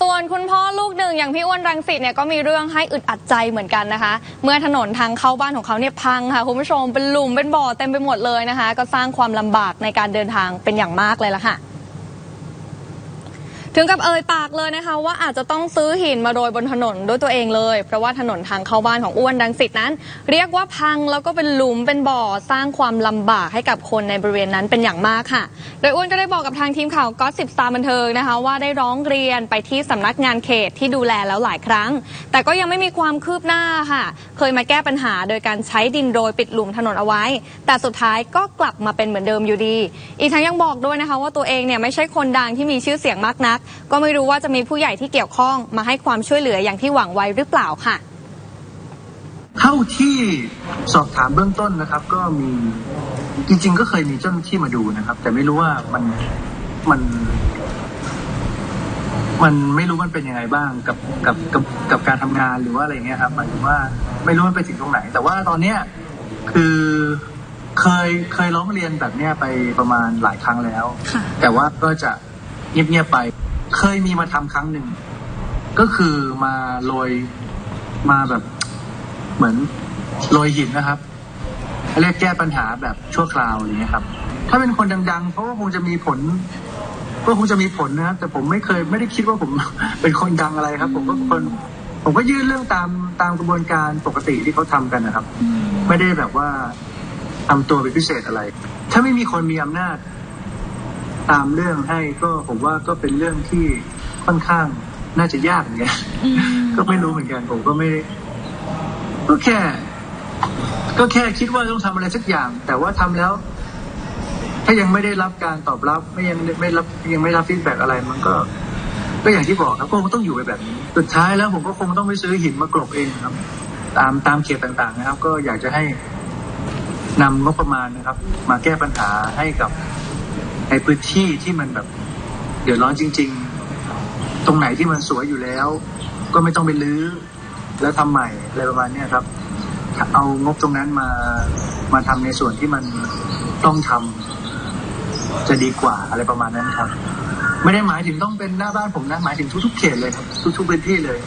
ส่วนคุณพ่อลูกหนึ่งอย่างพี่อ้วนรังสิตเนี่ยก็มีเรื่องให้อึดอัดใจเหมือนกันนะคะ เมื่อถนนทางเข้าบ้านของเขาเนี่ยพังค่ะคุณผู้ชมเป็นหลุมเป็นบ่อเต็มไปหมดเลยนะคะ ก็สร้างความลำบากในการเดินทางเป็นอย่างมากเลยล่ะค่ะ ถึงกับเอ่ยปากเลยนะคะ ว่าอาจจะต้องซื้อหินมาโรยบนถนนด้วยตัวเองเลย เพราะว่าถนนทางเข้าบ้านของอ้วนดังสิตนั้น เรียกว่าพังแล้วก็เป็นหลุมเป็นบ่อสร้างความลำบากให้กับคนในบริเวณนั้นเป็นอย่างมากค่ะ โดยอ้วนก็ได้บอกกับทางทีมข่าวก็สิบตาบันเทิงนะคะ ว่าได้ร้องเรียนไปที่สำนักงานเขตที่ดูแลแล้วหลายครั้ง แต่ก็ยังไม่มีความคืบหน้าค่ะ เคยมาแก้ปัญหาโดยการใช้ดินโรยปิดหลุมถนนเอาไว้ แต่สุดท้ายก็กลับมาเป็นเหมือนเดิมอยู่ดี อีกทั้งยังบอกด้วยนะคะ ว่าตัวเองเนี่ยไม่ใช่คนดังที่มีชื่อเสียงมากนักก็ไม่รู้ว่าจะมีผู้ใหญ่ที่เกี่ยวข้องมาให้ความช่วยเหลืออย่างที่หวังไว้หรือเปล่าค่ะ เท่าที่สอบถามเบื้องต้นนะครับ ก็มีจริงๆก็เคยมีเจ้าหน้าที่มาดูนะครับ แต่ไม่รู้ว่ามันมัน มันไม่รู้มันเป็นยังไงบ้างกับกับกับกับการทำงานหรือว่าอะไรเงี้ยครับหมายถึงว่าไม่รู้มันไปถึงตรงไหน แต่ว่าตอนเนี้ยคือเคยเคยร้องเรียนแบบเนี้ยไปประมาณหลายครั้งแล้วค่ะแต่ว่าก็จะเงียบๆไป เคยมีมาทำครั้งหนึ่ง ก็คือมาโรยมาแบบ เหมือนโรยหินนะครับเรียกแก้ปัญหาแบบชั่วคราวอย่างเงี้ยครับ ถ้าเป็นคนดังๆเขาก็คงจะมีผล ก็คงจะมีผลนะครับแต่ผมไม่เคยไม่ได้คิดว่าผมเป็นคนดังอะไรครับ ผมก็คนผมก็ยื่นเรื่องตามตามกระบวนการปกติที่เขาทำกันนะครับ ไม่ได้แบบว่าทำตัวเป็นพิเศษอะไร ถ้าไม่มีคนมีอำนาจ ตามเรื่องให้ก็ผมว่าก็เป็นเรื่องที่ค่อนข้างน่าจะยากเหมือนกันก็ไม่รู้เหมือนกัน ผมก็ไม่ได้ก็แค่ ก็แค่คิดว่าต้องทำอะไรสักอย่าง แต่ว่าทำแล้ว ถ้ายังไม่ได้รับการตอบรับ ไม่ยังไม่รับยังไม่รับฟีดแบ็กอะไรมันก็ ก็อย่างที่บอกครับก็คงต้องอยู่ไปแบบนี้สุดท้ายแล้วผมก็คงต้องไปซื้อหินมากรบเองครับ ตามตามเขตต่าง ๆ นะครับ ก็อยากจะให้นำงบประมาณนะครับ มาแก้ปัญหาให้กับ ในพื้นที่ที่มันแบบเดือดร้อนจริง ๆ ตรงไหนที่มันสวยอยู่แล้ว ก็ไม่ต้องไปรื้อแล้วทำใหม่อะไรประมาณนี้ครับ เอางบตรงนั้นมามาทำในส่วนที่มันต้องทำจะดีกว่าอะไรประมาณนั้นครับ ไม่ได้หมายถึงต้องเป็นหน้าบ้านผมนะหมายถึงทุกๆเขตเลยครับทุกๆพื้นที่เลย